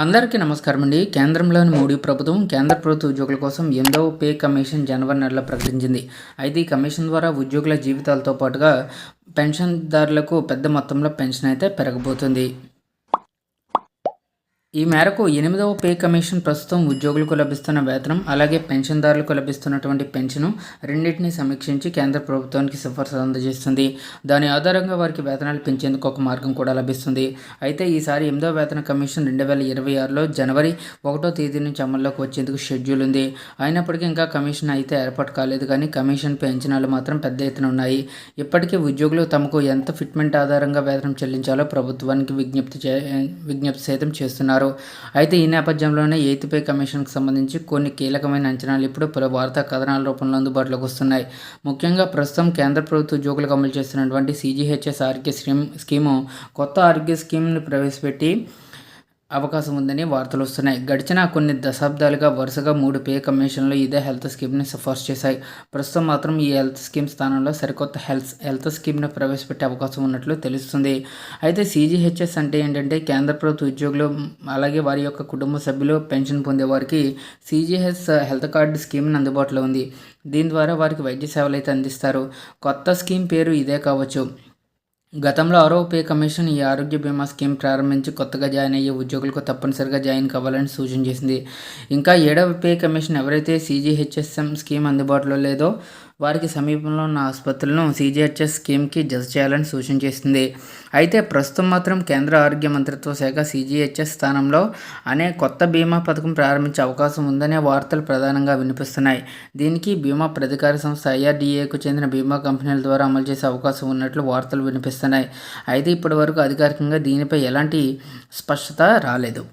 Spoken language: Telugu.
అందరికీ నమస్కారం అండి. కేంద్రంలోని మోడీ ప్రభుత్వం కేంద్ర ప్రభుత్వ ఉద్యోగుల కోసం ఎనిమిదవ పే కమిషన్ జనవరి నెలలో ప్రకటించింది. అయితే ఈ కమిషన్ ద్వారా ఉద్యోగుల జీవితాలతో పాటుగా పెన్షన్దారులకు పెద్ద మొత్తంలో పెన్షన్ అయితే పెరగబోతుంది. ఈ మేరకు ఎనిమిదవ పే కమిషన్ ప్రస్తుతం ఉద్యోగులకు లభిస్తున్న వేతనం అలాగే పెన్షన్దారులకు లభిస్తున్నటువంటి పెన్షన్ రెండింటినీ సమీక్షించి కేంద్ర ప్రభుత్వానికి సిఫార్సు అందజేస్తుంది. దాని ఆధారంగా వారికి వేతనాలు పెంచేందుకు ఒక మార్గం కూడా లభిస్తుంది. అయితే ఈసారి ఎనిమిదవ వేతన కమిషన్ రెండు వేల ఇరవై ఆరులో జనవరి ఒకటో తేదీ నుంచి అమల్లోకి వచ్చేందుకు షెడ్యూల్ ఉంది. అయినప్పటికీ ఇంకా కమిషన్ అయితే ఏర్పాటు కాలేదు. కానీ కమిషన్ అంచనాలు మాత్రం పెద్ద ఎత్తున ఉన్నాయి. ఇప్పటికే ఉద్యోగులు తమకు ఎంత ఫిట్మెంట్ ఆధారంగా వేతనం చెల్లించాలో ప్రభుత్వానికి విజ్ఞప్తి చే విజ్ఞప్తి సైతం చేస్తున్నారు. అయితే ఈ నేపథ్యంలోనే ఎయిత్ పే కమిషన్కి సంబంధించి కొన్ని కీలకమైన అంచనాలు ఇప్పుడు పలు వార్తా కథనాల రూపంలో అందుబాటులోకి వస్తున్నాయి. ముఖ్యంగా ప్రస్తుతం కేంద్ర ప్రభుత్వ ఉద్యోగులకు అమలు చేస్తున్నటువంటి సీజీహెచ్ఎస్ ఆరోగ్య స్కీమ్ స్కీము కొత్త ఆరోగ్య స్కీమ్ని ప్రవేశపెట్టి అవకాశం ఉందని వార్తలు వస్తున్నాయి. గడిచిన కొన్ని దశాబ్దాలుగా వరుసగా మూడు పే కమిషన్లు ఇదే హెల్త్ స్కీమ్ని సిఫార్సు చేశాయి. ప్రస్తుతం మాత్రం ఈ హెల్త్ స్కీమ్ స్థానంలో సరికొత్త హెల్త్ హెల్త్ స్కీమ్ను ప్రవేశపెట్టే అవకాశం ఉన్నట్లు తెలుస్తుంది. అయితే సీజీహెచ్ఎస్ అంటే ఏంటంటే కేంద్ర ప్రభుత్వ ఉద్యోగులు అలాగే వారి యొక్క కుటుంబ సభ్యులు pension పొందేవారికి C G H health card scheme అందుబాటులో ఉంది. దీని ద్వారా వారికి వైద్య సేవలు అయితే అందిస్తారు. కొత్త స్కీమ్ పేరు ఇదే కావచ్చు. గతంలో ఆరో పే కమిషన్ ఈ ఆరోగ్య బీమా స్కీమ్ ప్రారంభించి కొత్తగా జాయిన్ అయ్యే ఉద్యోగులకు తప్పనిసరిగా జాయిన్ కావాలని సూచన చేసింది. ఇంకా ఏడవ పే కమిషన్ ఎవరైతే సీజీహెచ్ఎస్ఎం స్కీమ్ అందుబాటులో లేదో వారికి సమీపంలో ఉన్న ఆసుపత్రులను సీజీహెచ్ఎస్ స్కీమ్కి జత చేయాలని సూచన చేసింది. అయితే ప్రస్తుతం మాత్రం కేంద్ర ఆరోగ్య మంత్రిత్వ శాఖ సీజీహెచ్ఎస్ స్థానంలో అనే కొత్త బీమా పథకం ప్రారంభించే అవకాశం ఉందనే వార్తలు ప్రధానంగా వినిపిస్తున్నాయి. దీనికి బీమా ప్రాధికార సంస్థ ఐఆర్డీఏకు చెందిన బీమా కంపెనీల ద్వారా అమలు చేసే అవకాశం ఉన్నట్లు వార్తలు వినిపిస్తున్నాయి. అయితే ఇప్పటి వరకు అధికారికంగా దీనిపై ఎలాంటి స్పష్టత రాలేదు.